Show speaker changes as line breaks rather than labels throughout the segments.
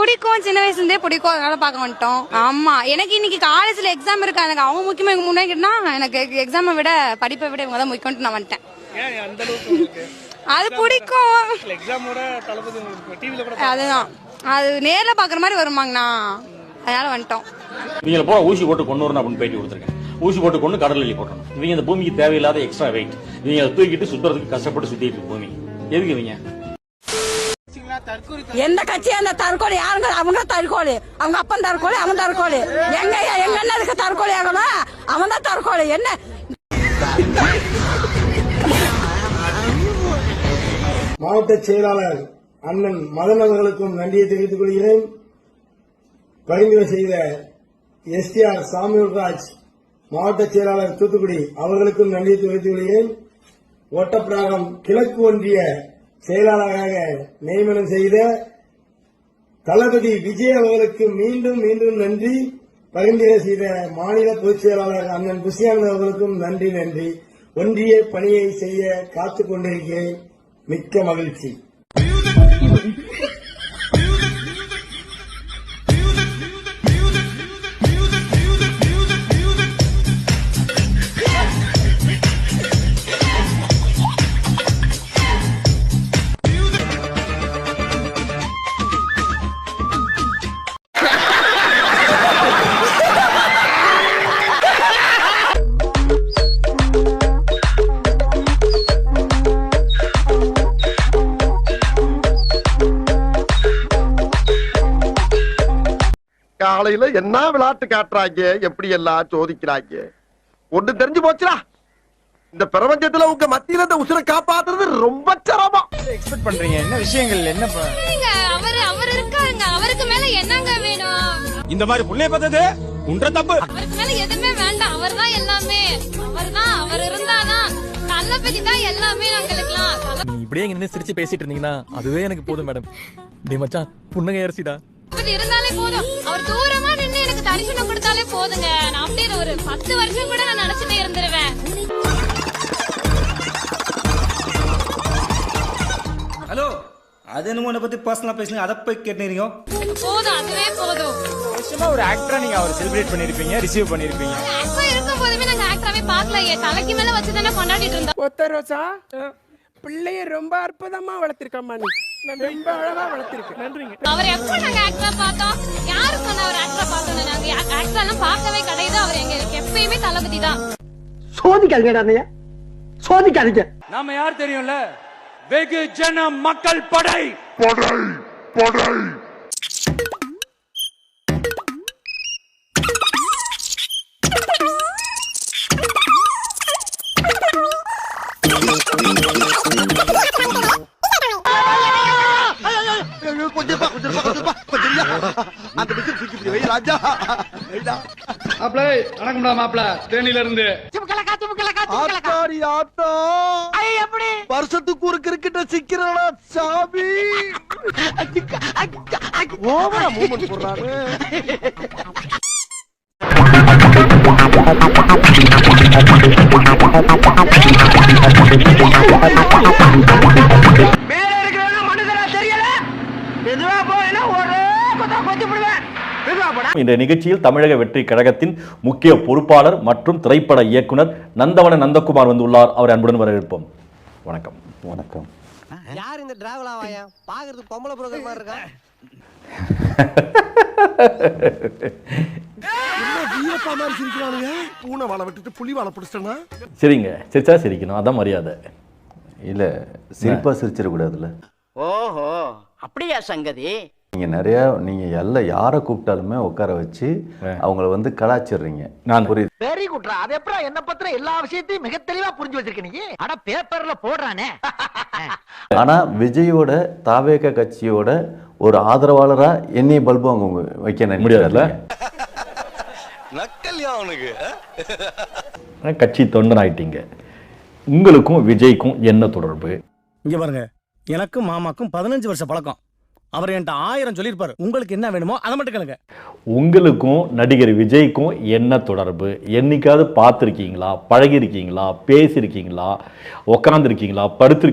பிடிக்கும் சின்ன வயசுல இருந்தே பிடிக்கும். அதனால பார்க்க வந்துட்டோம். ஆமா. எனக்கு இன்னைக்கு காலேஜ்ல எக்ஸாம் இருக்கா. எனக்கு அவங்க முக்கியமா இவங்க முன்னாடினா எனக்கு எக்ஸாமை விட படிப்பை விட இவங்க தான் முக்கியம்னு நான் வந்துட்டேன். அது பிடிக்கும். அதுதான். அது நேர்ல பாக்குற மாதிரி வருமாங்கண்ணா. அதனால வந்துட்டோம்.
இவங்களை போல ஊசி போட்டு கொண்டு வரணும் அப்படின்னு பேட்டி கொடுத்துருக்கேன். ஊசி போட்டு கொண்டு கடல் எல்லி போட்டணும் இவங்க இந்த பூமிக்கு தேவையில்லாத எக்ஸ்ட்ரா வெயிட் இவங்க தூக்கிட்டு சுத்துறதுக்கு கஷ்டப்பட்டு சுத்திட்டு பூமி. எதுக்கு இவங்க?
எந்த கட்சி அந்த தற்கொலை? யாருங்க அவங்க தற்கொலை? அவங்க அப்பன் தற்கொலை அவன் தற்கொலை. எங்க எங்க அண்ணனுக்கு தற்கொலை ஆகணும்? அவன் தான் தற்கொலை. என்ன?
மாவட்ட செயலாளர் அண்ணன் மதன் அவர்களுக்கும் நன்றியை தெரிவித்துக் கொள்கிறேன். பரிந்துரை செய்த எஸ்டிஆர் சாமியுல்ராஜ் மாவட்ட செயலாளர் தூத்துக்குடி அவர்களுக்கும் நன்றியை தெரிவித்துக் கொள்கிறேன். ஓட்டப்பிராகம் கிழக்கு ஒன்றிய செயலாளராக நியமனம் செய்த தளபதி விஜய் அவர்களுக்கு மீண்டும் மீண்டும் நன்றி. பரிந்துரை செய்த மாநில பொதுச் செயலாளர் அண்ணன் புஷியானந்த் அவர்களுக்கும் நன்றி நன்றி. ஒன்றிய பணியை செய்ய காத்துக் கொண்டிருக்கிறேன். மிக்க மகிழ்ச்சி.
காலையில என்ன விளையாட்டு காட்டுறாங்க? எப்படி எல்லாம் சோதிக்கிறாங்க? ஒண்ணு தெரிஞ்சு போச்சுடா. இந்த பிரபஞ்சத்துல உங்க மத்தியில இந்த உசுரை காப்பாத்துறது ரொம்ப சிரமம்.
எக்ஸ்பெக்ட் பண்றீங்க? என்ன விஷயங்கள்? என்ன
அவர் அவர் இருக்காங்க அவருக்கு மேல என்னங்க வேணும்?
இந்த மாதிரி புள்ளைய பார்த்தது உன்ற தப்பு.
அவருக்கு மேல எதுவுமே வேண்டாம். அவர் தான் எல்லாமே அவர் தான் அவர் இருந்தாதான் தளபதி தான் எல்லாமே எங்களுக்குலாம்
நீ இப்படியே இங்க நின்னு சிரிச்சு பேசிட்டு இருந்தீங்கன்னா அதுவே எனக்கு போதும் மேடம். டேய் மச்சான் புன்னகை அரிசிடா
இருந்தாலே போதும். அவர் தூரமா நின்னு எனக்கு தரிசனம் கொடுத்தாலே போதுங்க. நான் அப்படியே ஒரு பத்து வருஷம் கூட நான் நினைச்சிட்டே இருந்துருவேன்.
ஹலோ அது என்னமோ உன்னை பத்தி பர்சனலா பேசுங்க அதை போய் கேட்டுறீங்க
போதும் அதுவே போதும்.
நிச்சயமா ஒரு ஆக்டரா நீங்க அவர் செலிப்ரேட் பண்ணிருப்பீங்க ரிசீவ் பண்ணிருப்பீங்க.
ஆக்டரா இருக்கும் போதுமே நாங்க ஆக்டராவே பார்க்கலையே தலைக்கு மேல வச்சு தானே கொண்டாடிட்டு இருந்தோம்.
ஒத்த ரோசா பிள்ளைய ரொம்ப அற்புதமா வளர்த்திருக்கம்மா நீ. ரொம்ப அழகா வளர்த்திருக்க நன்றிங்க.
அவர் எப்ப நாங்க ஆக்டரா பார்த்தோம்? யாரு சொன்ன அவர் ஆக்டரா பார்த்தோம் நாங்க ஆக்டரா எல்லாம் பார்க்கவே கிடையாது. அவர் எங்களுக்கு எப்பயுமே தளபதி தான்.
சோதிக்காதீங்க அண்ணையா சோதிக்காதீங்க.
நாம யார் தெரியும்ல? வெகு ஜன மக்கள் படை.
கொஞ்சம் தூக்கி இப்படி வை ராஜா வைடா. ஆத்தாடி ஆத்தா. வருஷத்துக்கு ஒரு கிரிக்கெட்ட சிக்கிறடா சாமி? ஓவரா மூமெண்ட் போடுறாரு.
மேல
இந்த நிகழ்ச்சியில் தமிழக வெற்றி கழகத்தின் முக்கிய பொறுப்பாளர் மற்றும் திரைப்பட இயக்குனர் நந்தவன நந்தகுமார் வந்துள்ளார். அவரை அன்புடன் வரவேற்போம். வணக்கம். வணக்கம்.
யார் இந்த டிராவல் ஆவாயா பாக்குறதுக்கு பொம்பளை புரோக்கர் மாதிரி இருக்கா?
பூனை வாழை விட்டுட்டு புலி வாழை
சரிங்க. சிரிச்சா சிரிக்கணும். அதான் மரியாதை.
இல்ல சிரிப்பா சிரிச்சிடக்கூடாதுல்ல.
ஓஹோ. அப்படியா சங்கதி?
நீங்க நிறைய நீங்க எல்லாம் யாரை கூப்பிட்டாலுமே உட்கார வச்சு அவங்கள வந்து கலாச்சிடுறீங்க.
நான்.
புரியுது?
வெரி குட்ரா அது எப்பறம் என்ன பத்திர எல்லா விஷயத்தையும் மிக தெளிவா புரிஞ்சு வச்சிருக்க நீ? அட பேப்பர்ல போடுறானே.
ஆனா விஜயோட தாவேக கட்சியோட ஒரு ஆதரவாளரா என்னைய பல்பு அவங்க வைக்க.
முடியாதுல்ல?
நக்கல்யா அவனுக்கு
கட்சி தொண்டன் ஆயிட்டீங்க உங்களுக்கும் விஜய்க்கும் என்ன தொடர்பு?
இங்க பாருங்க. எனக்கும் மாமாக்கும் பதினஞ்சு வருஷம் பழக்கம். அவர் என்கிட்ட ஆயிரம் சொல்லியிருப்பாரு. உங்களுக்கு என்ன வேணுமோ அதை மட்டும் கேளுங்க.
உங்களுக்கும் நடிகர் விஜய்க்கும் என்ன தொடர்பு? என்னைக்காவது பார்த்துருக்கீங்களா? பழகிருக்கீங்களா பேசியிருக்கீங்களா? உக்காந்துருக்கீங்களா? படுத்து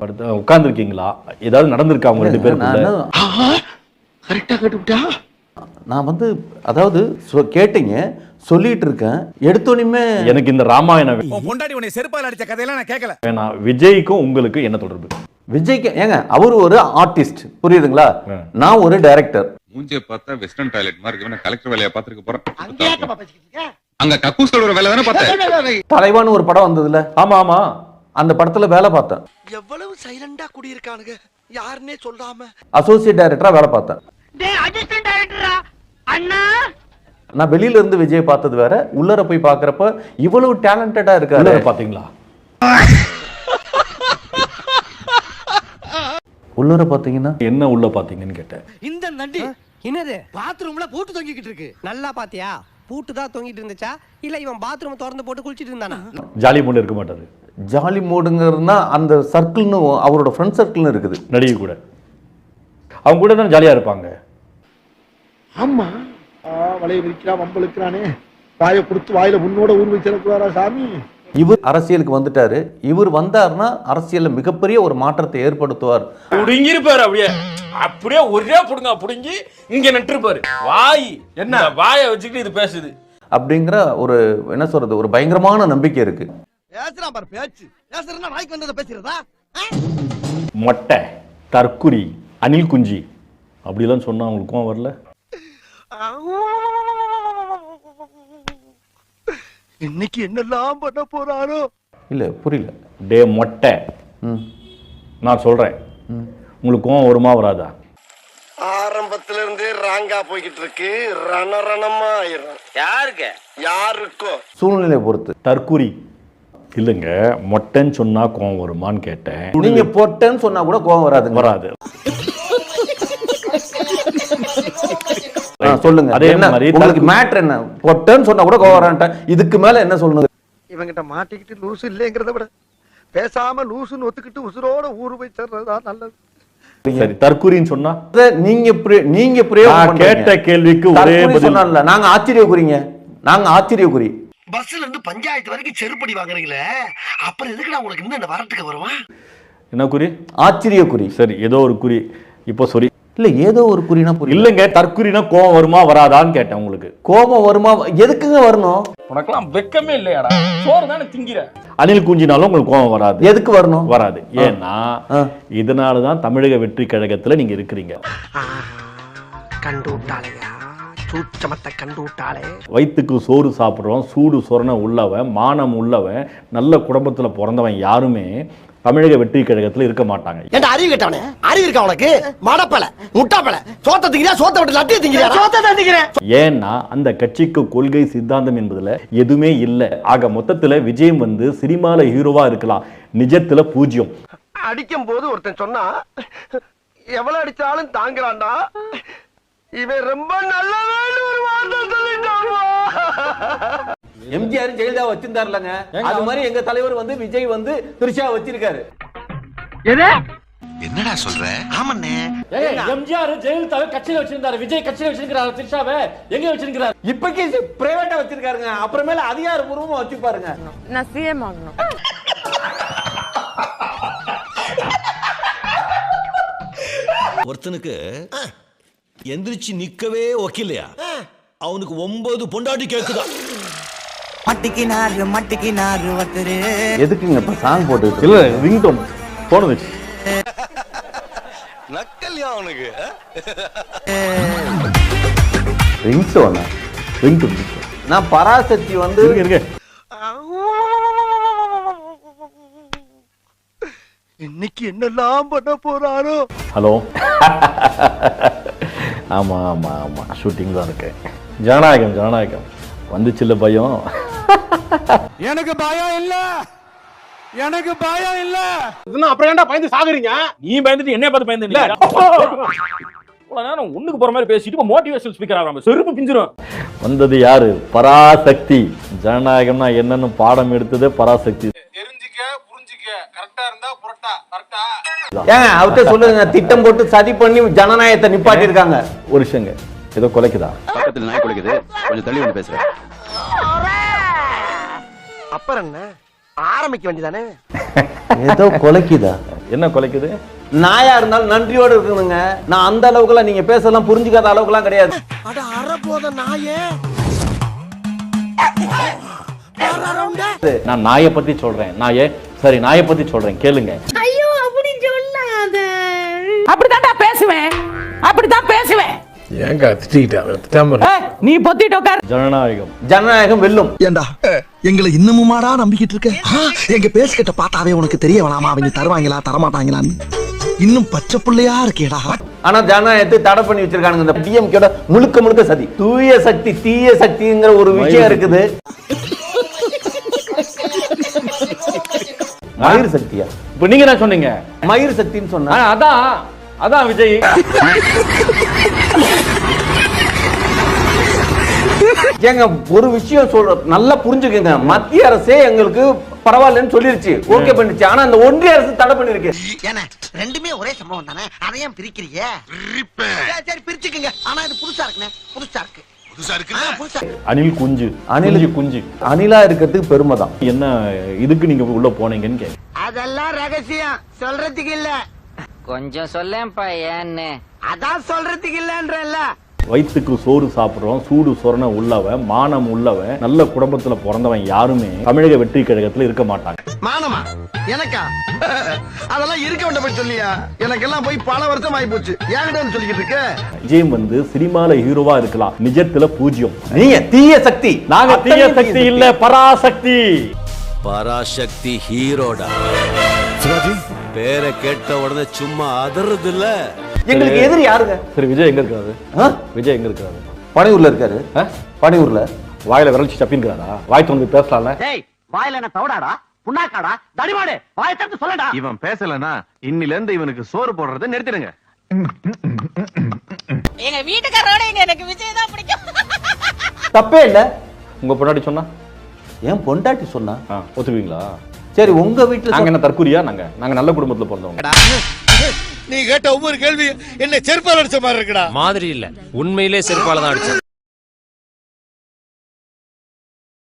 படுத்து உட்காந்துருக்கீங்களா ஏதாவது நடந்திருக்கா அவங்க ரெண்டு
கட்டுவிட்டா?
நான் வந்து அதாவது கேட்டீங்க சொல்லிட்டு இருக்கேன் எடுத்தோனையுமே
எனக்கு இந்த ராமாயணம்
பொண்டாடி உன்னை செருப்பால் அடிச்ச கதையெல்லாம் நான் கேட்கல
வேணாம் விஜய்க்கும் உங்களுக்கு என்ன தொடர்பு?
விஜய்க்கு ஏங்க அவர் ஒரு ஆர்டிஸ்ட் புரியுதுங்களா. நான் ஒரு டைரக்டர்
மூஞ்சிய பார்த்தா வெஸ்டர்ன் டாய்லெட் மாதிரி இருக்கு. கலெக்டர் வேலையை பார்த்துருக்க போறேன். அங்க கக்கூஸ் கழுவுற வேலை தானே பார்த்தேன்.
தலைவான்னு ஒரு படம் வந்ததுல.
ஆமா ஆமா.
அந்த படத்துல வேலை பார்த்தேன்.
எவ்வளவு சைலண்டா குடியிருக்கானுங்க. யாருன்னே சொல்லாம.
அசோசியேட் டைரக்டரா வேலை பார்த்தேன். நான் வெளியில இருந்து விஜய் பார்த்தது வேற. உள்ளர போய் பார்க்கறப்ப இவ்வளவு டேலண்டடா இருக்காரு.
பாத்தீங்களா
உள்ளர பாத்தீங்கன்னா
என்ன உள்ள பாத்தீங்கன்னு கேட்டேன்.
இந்த நண்டி என்னது? பாத்ரூம்ல பூட்டு தொங்கிக்கிட்டு இருக்கு. நல்லா பாத்தியா? பூட்டு தான் தொங்கிட்டு இருந்துச்சா? இல்ல இவன் பாத்ரூம் திறந்து போட்டு குளிச்சிட்டு இருந்தானா?
ஜாலி மூடு இருக்க மாட்டாரு
ஜாலி மூடுங்கிறதுனா அந்த சர்க்கிள்னு அவரோட ஃப்ரெண்ட் சர்க்கிள்னு இருக்குது.
நடிகை கூட. அவங்க கூட தான் ஜாலியா இருப்பாங்க.
ஆமா. வலைய விரிக்கிறான் வம்பளுக்கிறானே வாயை கொடுத்து வாயில உன்னோட ஊர் வச்சிடக்கூடாதா சாமி?
இவர் அரசியலுக்கு வந்துட்டாரு. இவர் வந்தாருன்னா அரசியல்ல மிகப்பெரிய ஒரு மாற்றத்தை ஏற்படுத்துவார்.
புடுங்கிருப்பாரு அப்படியே. அப்படியே ஒரே புடுங்க புடுங்கி இங்க நட்டுருப்பாரு வாய் என்ன? வாயை வச்சுக்கிட்டு இது பேசுது.
அப்படிங்கிற ஒரு என்ன சொல்றது ஒரு பயங்கரமான நம்பிக்கை இருக்கு.
பேசுறான் பாரு பேச்சு. பேசுறா நாய்க்கு வந்ததை பேசுறதா
மொட்டை தற்குறி அணில் குஞ்சி. அப்படிலாம் சொன்னா அவங்களுக்கும் வரல?
இன்னைக்கு என்னெல்லாம் பண்ண போறாரோ?
இல்ல புரியல.
டே மொட்டை. நான் சொல்றேன். உங்களுக்கு கோவம் வருமா வராதா?
ஆரம்பத்துல இருந்தே ராங்கா போய்கிட்டு இருக்கு ரணரணமா ஆயிரும்.
யாருக்கு?
யாருக்கோ?
சூழ்நிலையை பொறுத்து.
தற்குறி இல்லைங்க மொட்டைன்னு சொன்னா கோவம் வருமான்னு கேட்டேன்.
நீங்க பொட்டன்னு சொன்னா கூட கோவம் வராதுங்க.
வராது.
சொல்லுங்க.
அதே
என்ன?
மாதிரி
உங்களுக்கு மேட்ரு என்ன? பொட்டன்னு சொன்னா கூட கோவம் வரான்ட்டேன் இதுக்கு மேல என்ன சொல்லணும்
இவங்கிட்ட மாட்டிக்கிட்டு லூசு இல்லைங்கிறத விட பேசாம லூசுன்னு ஒத்துக்கிட்டு உசுரோட ஊரு போய் சேர்றதா நல்லது.
சரி தற்குறின்னு சொன்னா?
நீங்க நீங்க
நான். கேட்ட கேள்விக்கு ஒரே பதில்
நாங்க ஆச்சரியக்குறீங்க. நாங்க ஆச்சரியக்குறி.
பஸ்ல இருந்து பஞ்சாயத்து வரைக்கும் செருப்படி வாங்குறீங்களே? அப்புறம் எதுக்குடா உங்களுக்கு இன்னும் இந்த வரட்டுக்கு வருவான்?
என்ன குறி?
ஆச்சரியக்குறி.
சரி ஏதோ ஒரு குறி. இப்போ sorry.
இல்ல ஏதோ ஒரு குறினா புரியல.
இல்லைங்க தற்குறினா கோவம் வருமா வராதான்னு கேட்டேன் உங்களுக்கு.
கோபம் வருமா எதுக்குங்க வரணும்?
உனக்கெல்லாம் வெக்கமே இல்லையாடா? சோறு தானே திங்கிற?
அணில் குஞ்சினாலும் உங்களுக்கு கோவம் வராது.
எதுக்கு வரணும்?
வராது. ஏன்னா. இதனால தான் தமிழக வெற்றி கழகத்துல நீங்க இருக்கிறீங்க.
கண்டு விட்டாளையா சூச்சமத்தை கண்டு விட்டாளே
வயிற்றுக்கு சோறு சாப்பிட்றவன் சூடு சொரண உள்ளவன் மானம் உள்ளவன் நல்ல குடும்பத்துல பிறந்தவன் யாருமே தமிழக வெற்றி கழகத்துல இருக்க மாட்டாங்க.
ஏன்டா அறிவு கேட்டவனே? அறிவு இருக்கா உனக்கு? மடப்பல முட்டாப்பல சோத்த திங்கிறியா சோத்த விட்டு லட்டிய திங்கிறியா? சோத்த திங்கிறேன்.
ஏன்னா அந்த கட்சிக்கு கொள்கை சித்தாந்தம் என்பதுல எதுவுமே இல்லை. ஆக மொத்தத்துல விஜயம் வந்து சினிமால ஹீரோவா இருக்கலாம். நிஜத்துல பூஜ்யம்
அடிக்கும் போது ஒருத்தன் சொன்னா எவ்வளவு அடிச்சாலும் தாங்குறான்டா இவன் ரொம்ப நல்லவன் ஒரு வார்த்தை சொல்லிட்டான்
எம்ஜிஆர் ஜெயலலிதா வச்சிருந்தாருலங்க. அது மாதிரி எங்க தலைவர் வந்து விஜய் வந்து திருஷா வச்சிருக்காரு.
என்னடா சொல்ற? ஆமண்ணே.
எம்ஜிஆர் ஜெயலலிதாவை கட்சியில வச்சிருந்தாரு. விஜய் கட்சியில வச்சிருக்கிறாரு. திரிஷாவை எங்க வச்சிருக்கிறாரு.
இப்பக்கி பிரைவேட்டா வச்சிருக்காருங்க. அப்புறமேல அதிகாரப்பூர்வமா வச்சுப்பாருங்க?
நான் சிஎம் ஆகணும்
ஒருத்தனுக்கு எந்திரிச்சு நிக்கவே ஒக்கில்லையா அவனுக்கு ஒன்பது பொண்டாட்டி கேக்குதா?
மட்டிக்கினாரு மட்டிக்கினாரு ஒருத்தரு.
எதுக்குங்க இப்ப சாங் போட்டு
இல்ல ரிங்டோன் போன வச்சு
நக்கல்யா அவனுக்கு.
ரிங்டோனா
ரிங்டோன்
நான் பராசக்தி வந்து
இருங்க இருங்க.
இன்னைக்கு என்னெல்லாம் பண்ண போறாரோ?
ஹலோ. ஆமா ஆமா ஆமா. ஷூட்டிங் தான் இருக்கேன் ஜனநாயகம் ஜனநாயகம். வந்துச்சுல்ல பயம்.
எனக்கு பயம் இல்ல. எனக்கு பயம் இல்ல.
அப்புறம் ஏன்டா பயந்து சாகுறீங்க? நீ பயந்துட்டு என்ன பார்த்து பயந்து இல்ல. இவ்வளவு நேரம் ஒண்ணுக்கு போற மாதிரி பேசிட்டு இப்ப மோட்டிவேஷனல் ஸ்பீக்கர் ஆகிறாங்க செருப்பு பிஞ்சிரும்.
வந்தது யாரு? பராசக்தி. ஜனநாயகம்னா என்னன்னு பாடம் எடுத்ததே பராசக்தி.
தெரிஞ்சுக்க புரிஞ்சுக்க. கரெக்டா இருந்தா
ஏங்க அவர்கிட்ட சொல்லுங்க திட்டம் போட்டு சதி பண்ணி ஜனநாயகத்தை நிப்பாட்டி இருக்காங்க
ஒரு விஷயங்க ஏதோ குலைக்குதா?
பக்கத்துல நாய் குளிக்குது கொஞ்சம் தள்ளி வந்து பேசுறேன்.
அப்புறம் என்ன? ஆரம்பிக்க வேண்டியதானே?
ஏதோ கொலைக்குதா?
என்ன குலைக்குது?
நாயா இருந்தாலும் நன்றியோட இருக்கணுங்க. நான் அந்த அளவுக்குலாம் நீங்க பேசலாம் புரிஞ்சுக்காத அளவுக்குலாம் கிடையாது.
அட அற போத நாயே
நான் நாயை பத்தி சொல்றேன். நாயே சரி நாயை பத்தி சொல்றேன். கேளுங்க.
அப்படித்தான்டா பேசுவேன். அப்படித்தான் பேசுவேன்.
ஏங்க
நீ பொத்திட்டு உட்கார்.
ஜனநாயகம்.
ஜனநாயகம் வெல்லும்.
ஏண்டா எங்களை இன்னமுமாடா நம்பிக்கிட்டு இருக்க? ஆ, எங்க பேசிக்கிட்ட பார்த்தாவே உனக்கு தெரிய வேணாமா? அவங்க தருவாங்களா தரமாட்டாங்களான்னு. இன்னும் பச்சை புள்ளையா இருக்கேடா.
ஆனா ஜனநாயகத்தை தடை பண்ணி வச்சிருக்கானுங்க இந்த டிஎம்கேட முழுக்க முழுக்க சதி. தூய சக்தி தீய சக்திங்கிற ஒரு விஷயம் இருக்குது. மயிர் சக்தியா?
இப்ப நீங்க என்ன சொன்னீங்க?
மயிர் சக்தின்னு சொன்னா?
அதான். அதான் விஜய்.
ஏங்க ஒரு விஷயம் சொல்ற நல்லா புரிஞ்சுக்கங்க. மத்திய அரசே எங்களுக்கு பரவாயில்லன்னு சொல்லிருச்சு. ஓகே பண்ணிச்சு ஆனா அந்த ஒன்றிய அரசு தடை பண்ணிருக்கு.
ஏன்னா ரெண்டுமே ஒரே சம்பவம் தானே? அதையும் பிரிக்கிறீங்க? சரி, சரி பிரிச்சுக்குங்க. ஆனா இது புதுசா இருக்குண்ணே. புதுசா இருக்கு. புதுசா இருக்கு புதுசா
அனில் குஞ்சு. அனில் குஞ்சு
அணிலா இருக்கிறதுக்கு பெருமை தான்
என்ன இதுக்கு நீங்க உள்ள போனீங்கன்னு கேட்க
அதெல்லாம் ரகசியம். சொல்றதுக்கு இல்ல.
கொஞ்சம் சொல்லேன்ப்பா ஏன்னு.
அதான் சொல்றதுக்கு இல்லன்றல்ல.
வயிற்றுக்கு சோறு சாப்பிடுறோம் சூடு சொரண உள்ளவன் மானம் உள்ளவன் நல்ல குடும்பத்துல பிறந்தவன் யாருமே தமிழக வெற்றி கழகத்துல இருக்க மாட்டாங்க.
மானமா? எனக்கா? அதெல்லாம் இருக்க வேண்ட போய் சொல்லியா? எனக்கெல்லாம் போய் பல வருஷம் ஆகி போச்சு வந்து சொல்லிக்கிட்டு இருக்க?
விஜயம் வந்து சினிமால ஹீரோவா இருக்கலாம். நிஜத்துல பூஜ்யம்.
நீங்க தீய சக்தி.
நாங்க தீய சக்தி. இல்ல பராசக்தி.
பராசக்தி ஹீரோடா. சிவாஜி? பேரை கேட்ட உடனே சும்மா அதறது இல்ல
எங்களுக்கு எதிரி யாருங்க?
சரி விஜய் எங்க இருக்காரு? விஜய் எங்க இருக்காரு?
பனையூர்ல இருக்காரு? பனையூர்ல.
வாயில விரல்ச்சி தப்பின்கிறாரா வாய் திறந்து பேசலாம்ல.
டேய் வாயில என்ன தவடாடா? புண்ணாக்காடா? தடிமாடு வாயை திறந்து சொல்லடா.
இவன் பேசலனா இன்னில இருந்து இவனுக்கு சோறு போடுறதை நிறுத்திடுங்க.
எங்க வீட்டுக்காரோட எங்க எனக்கு விஜய் தான் பிடிக்கும்.
தப்பே இல்ல.
உங்க பொண்டாட்டி சொன்னா?
ஏன் பொண்டாட்டி சொன்னா?
ஆ, ஒத்துக்குவீங்களா?
சரி உங்க வீட்டுல
நாங்க என்ன தற்கூரியா? நாங்க. நாங்க நல்ல குடும்பத்துல பிறந்தவங்க.
நீ கேட்ட ஒவ்வொரு கேள்வி என்ன செருப்பால் அடிச்ச மாதிரி இருக்குடா.
மாதிரி இல்ல. உண்மையிலே செருப்பால தான் அடிச்சேன்.